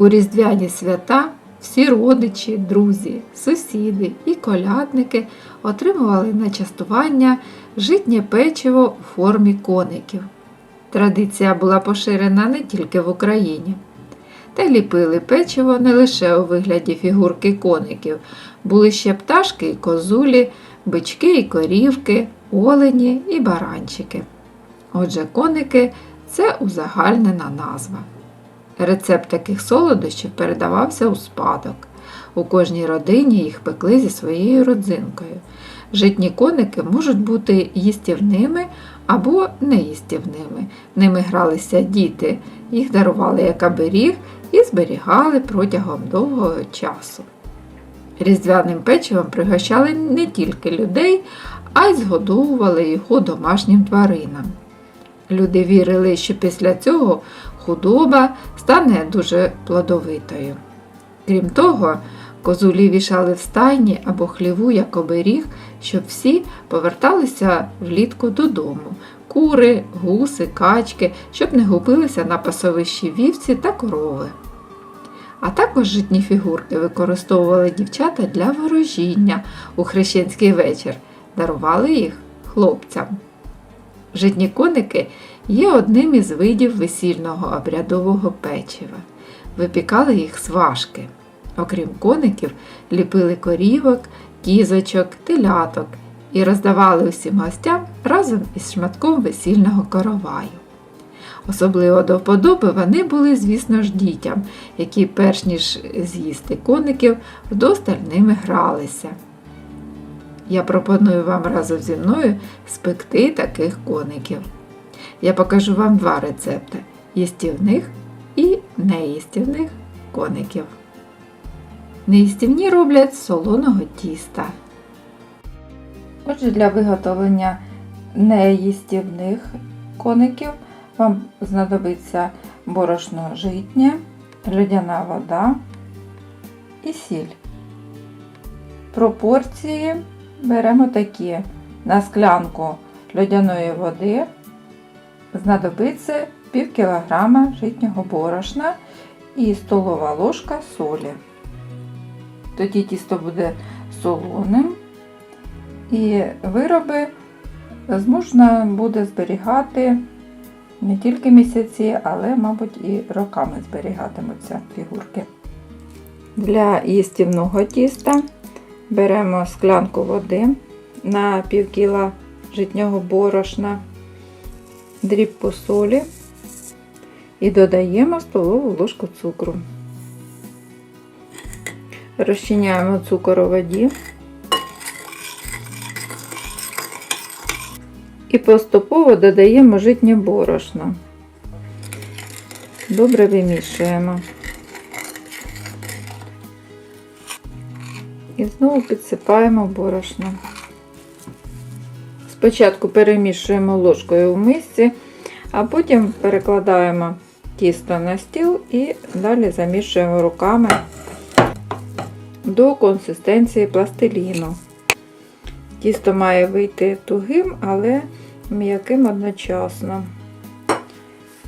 У різдвяні свята всі родичі, друзі, сусіди і колядники отримували на частування житнє печиво у формі коників. Традиція була поширена не тільки в Україні. Та ліпили печиво не лише у вигляді фігурки коників, були ще пташки і козулі, бички і корівки, олені і баранчики. Отже, коники це узагальнена назва. Рецепт таких солодощів передавався у спадок. У кожній родині їх пекли зі своєю родзинкою. Житні коники можуть бути їстівними або неїстівними. Ними гралися діти, їх дарували як оберіг і зберігали протягом довгого часу. Різдвяним печивом пригощали не тільки людей, а й згодовували його домашнім тваринам. Люди вірили, що після цього худоба стане дуже плодовитою. Крім того, козулі вішали в стайні або хліву як оберіг, щоб всі поверталися влітку додому кури, гуси, качки, щоб не губилися на пасовищі вівці та корови. А також житні фігурки використовували дівчата для ворожіння у хрещенський вечір, дарували їх хлопцям. Житні коники є одним із видів весільного обрядового печива. Випікали їх з важки. Окрім коників, ліпили корівок, кізочок, теляток і роздавали усім гостям разом із шматком весільного короваю. Особливо до вподоби вони були, звісно ж, дітям, які, перш ніж з'їсти коників, вдосталь ними гралися. Я пропоную вам разом зі мною спекти таких коників. Я покажу вам два рецепти їстівних і неїстівних коників. Неїстівні роблять з солоного тіста. Отже, для виготовлення неїстівних коників вам знадобиться борошно житнє, льодяна вода і сіль. Пропорції беремо такі. На склянку льодяної води знадобиться пів кілограма житнього борошна і столова ложка солі. Тоді тісто буде солоним і вироби можна буде зберігати не тільки місяці, але, мабуть, і роками зберігатимуться фігурки. Для їстівного тіста беремо склянку води на пів кіла житнього борошна, дрібку солі і додаємо столову ложку цукру. Розчиняємо цукор у воді і поступово додаємо житнє борошно. Добре вимішуємо. І знову підсипаємо борошно. Спочатку перемішуємо ложкою в мисці, а потім перекладаємо тісто на стіл і далі замішуємо руками до консистенції пластиліну. Тісто має вийти тугим, але м'яким одночасно.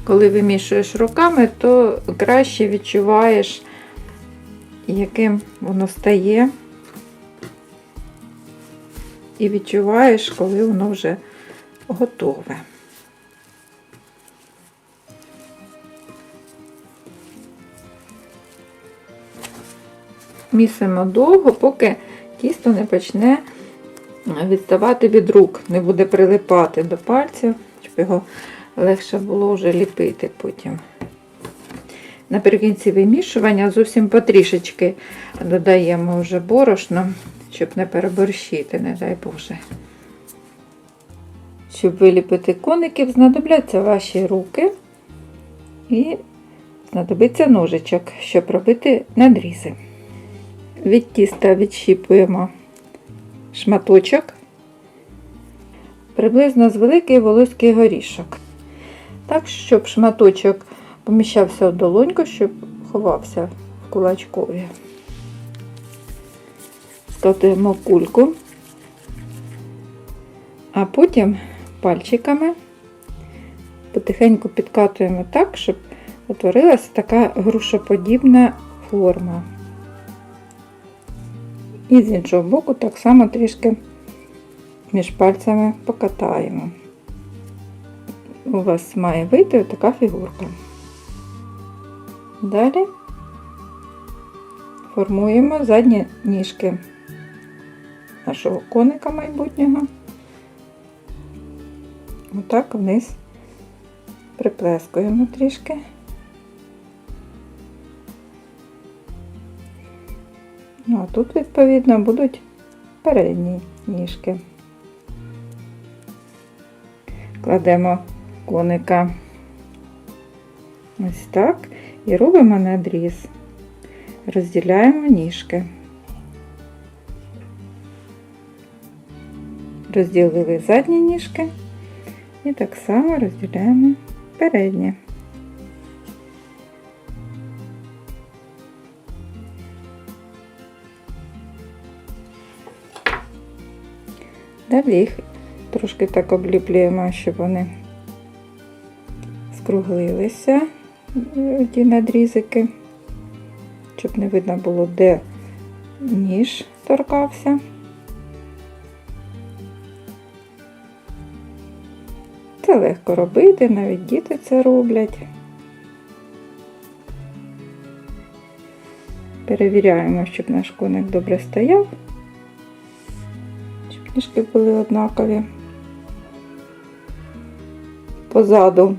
Коли вимішуєш руками, то краще відчуваєш, яким воно стає. І відчуваєш, коли воно вже готове. Місимо довго, поки тісто не почне відставати від рук, не буде прилипати до пальців, щоб його легше було вже ліпити потім. Наприкінці вимішування зовсім потрішечки додаємо вже борошно, щоб не переборщити, не дай Боже. Щоб виліпити коників, знадобляться ваші руки і знадобиться ножичок, щоб робити надрізи. Від тіста відщіпуємо шматочок, приблизно з великий волоський горішок. Так, щоб шматочок поміщався в долоньку, щоб ховався в кулачкові. Складуємо кульку, а потім пальчиками потихеньку підкатуємо так, щоб утворилася така грушоподібна форма. І з іншого боку так само трішки між пальцями покатаємо. У вас має вийти така фігурка. Далі формуємо задні ніжки нашого коника майбутнього. Отак вниз приплескуємо трішки. Ну, а тут, відповідно, будуть передні ніжки. Кладемо коника ось так і робимо надріз. Розділяємо ніжки. Розділили задні ніжки і так само розділяємо передні. Далі їх трошки так обліплюємо, щоб вони скруглилися, ті надрізики, щоб не видно було, де ніж торкався. Це легко робити, навіть діти це роблять. Перевіряємо, щоб наш коник добре стояв, щоб ніжки були однакові. Позаду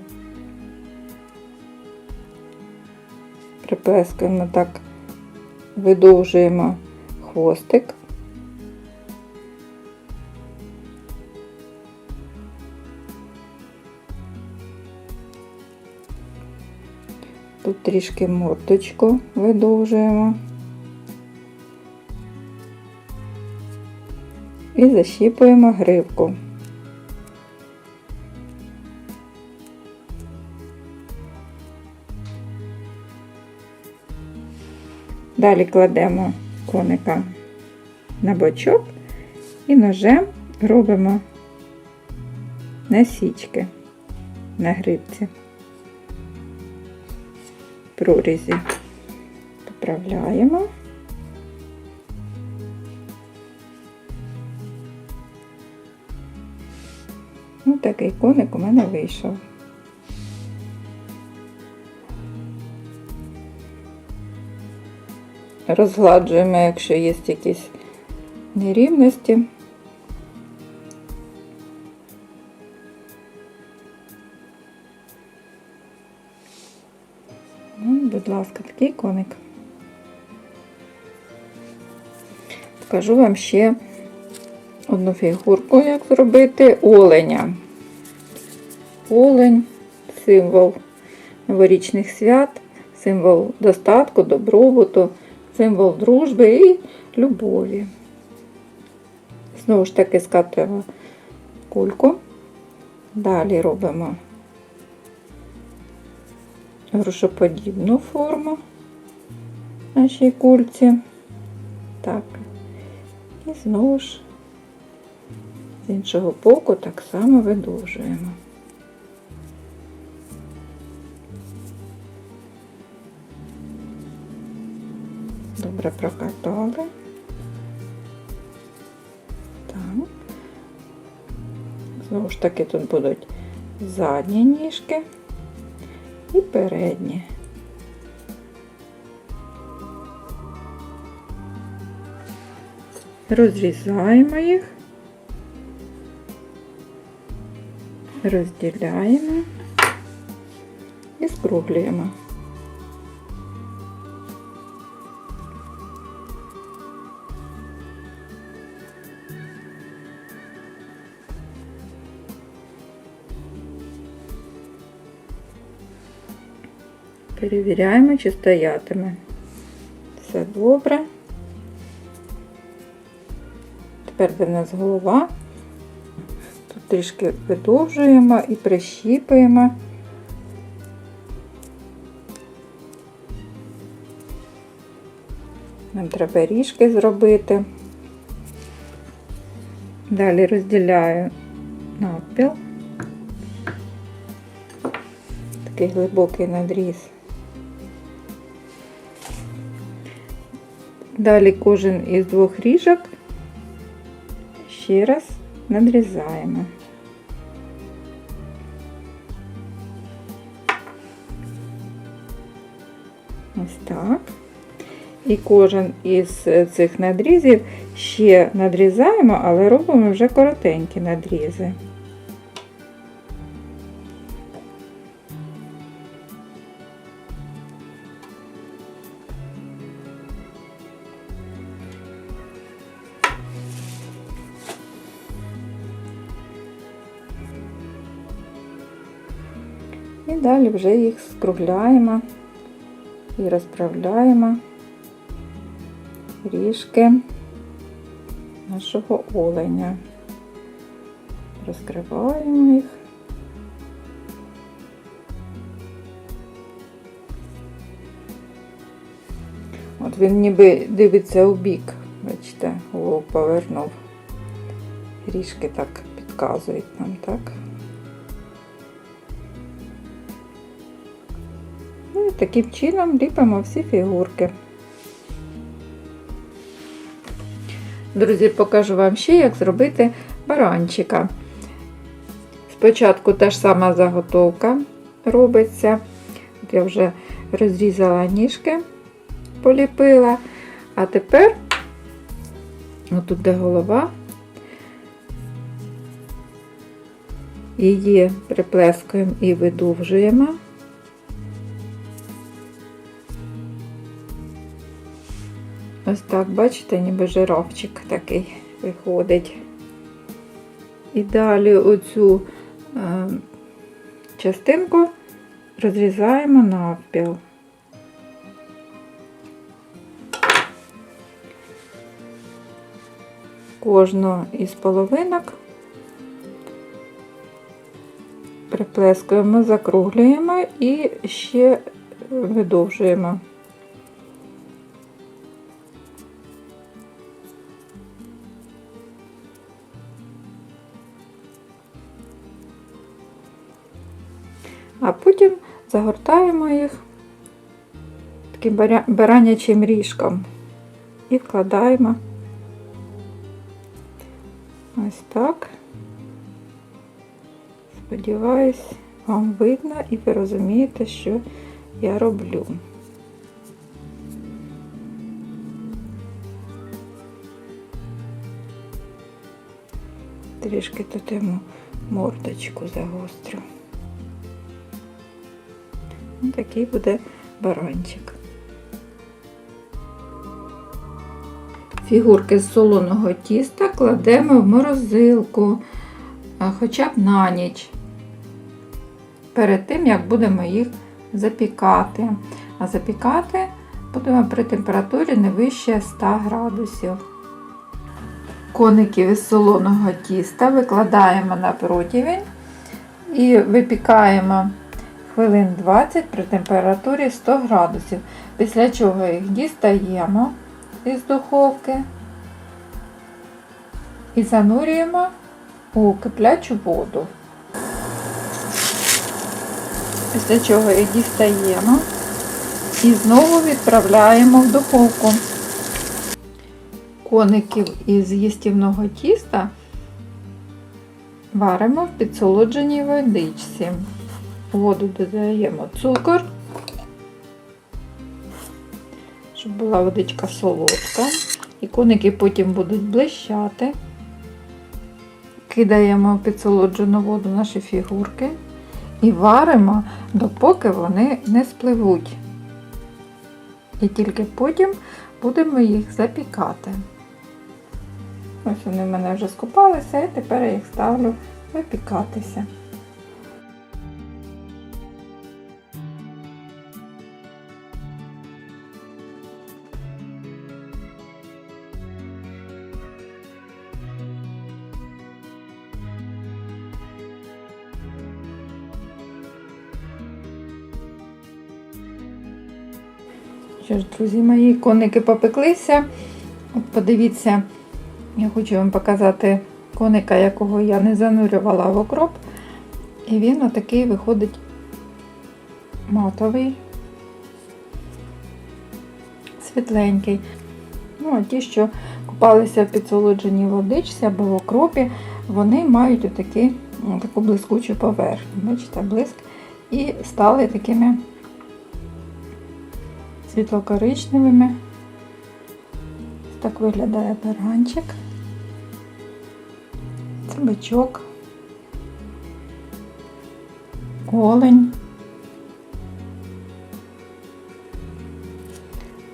приплескуємо так, видовжуємо хвостик. Тут трішки мордочку видовжуємо. І защіпуємо гривку. Далі кладемо коника на бочок і ножем робимо насічки на грибці прорізі поправляємо. Ось такий коник у мене вийшов. Розгладжуємо, якщо є якісь нерівності. Будь ласка, такий коник. Покажу вам ще одну фігурку, як зробити оленя. Олень символ новорічних свят, символ достатку, добробуту, символ дружби і любові. Знову ж таки скатуємо кульку. Далі робимо грушоподібну форму нашій кульці. Так. І знову ж з іншого боку так само видовжуємо. Добре прокатали. Так. Знову ж таки тут будуть задні ніжки і передні. Розрізаємо їх, розділяємо і скруглюємо. Перевіряємо, чи стоятиме. Все добре. Тепер де в нас голова. Тут трішки видовжуємо і прищіпуємо. Нам треба ріжки зробити. Далі розділяю навпіл. Такий глибокий надріз Далі кожен із двох ріжок ще раз надрізаємо. Ось так. І кожен із цих надрізів ще надрізаємо, але робимо вже коротенькі надрізи. І далі вже їх скругляємо і розправляємо ріжки нашого оленя. Розкриваємо їх. От він ніби дивиться у бік, бачите, голову повернув. Ріжки так підказують нам, так? Таким чином ліпимо всі фігурки. Друзі, покажу вам ще, як зробити баранчика. Спочатку та ж сама заготовка робиться. От я вже розрізала ніжки, поліпила, а тепер, отут де голова, її приплескуємо і видовжуємо. Ось так, бачите, ніби жирафчик такий виходить. І далі оцю е, частинку розрізаємо навпіл. Кожну із половинок приплескуємо, закруглюємо і ще видовжуємо. А потім загортаємо їх таким баранячим ріжком і вкладаємо ось так. Сподіваюсь, вам видно і ви розумієте, що я роблю. Трішки тут йому мордочку загострю. Ось такий буде баранчик. Фігурки з солоного тіста кладемо в морозилку, хоча б на ніч, перед тим, як будемо їх запікати. А запікати будемо при температурі не вище 100 градусів. Коників із солоного тіста викладаємо на противень і випікаємо хвилин 20 при температурі 100 градусів. Після чого їх дістаємо із духовки і занурюємо у киплячу воду. Після чого їх дістаємо і знову відправляємо в духовку. Коників із їстівного тіста варимо в підсолодженій водичці. Воду додаємо цукор, щоб була водичка солодка. І коники потім будуть блищати. Кидаємо підсолоджену воду наші фігурки і варимо, допоки вони не спливуть. І тільки потім будемо їх запікати. Ось вони в мене вже скупалися, і тепер я їх ставлю випікатися. Що ж, друзі мої, коники попеклися. От подивіться, я хочу вам показати коника, якого я не занурювала в окроп. І він отакий виходить матовий, світленький. Ну, а ті, що купалися в підсолодженій водичці або в окропі, вони мають отакі, таку блискучу поверхню. Бачите, блиск. І стали такими світло-коричневими. Так виглядає баранчик. Це бичок. Олень.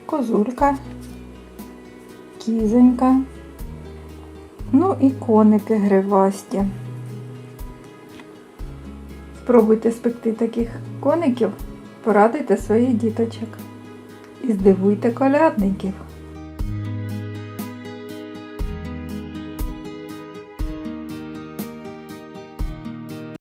Козулька. Кізонька. Ну і коники гривасті. Спробуйте спекти таких коників, порадуйте своїх діточок і здивуйте колядників.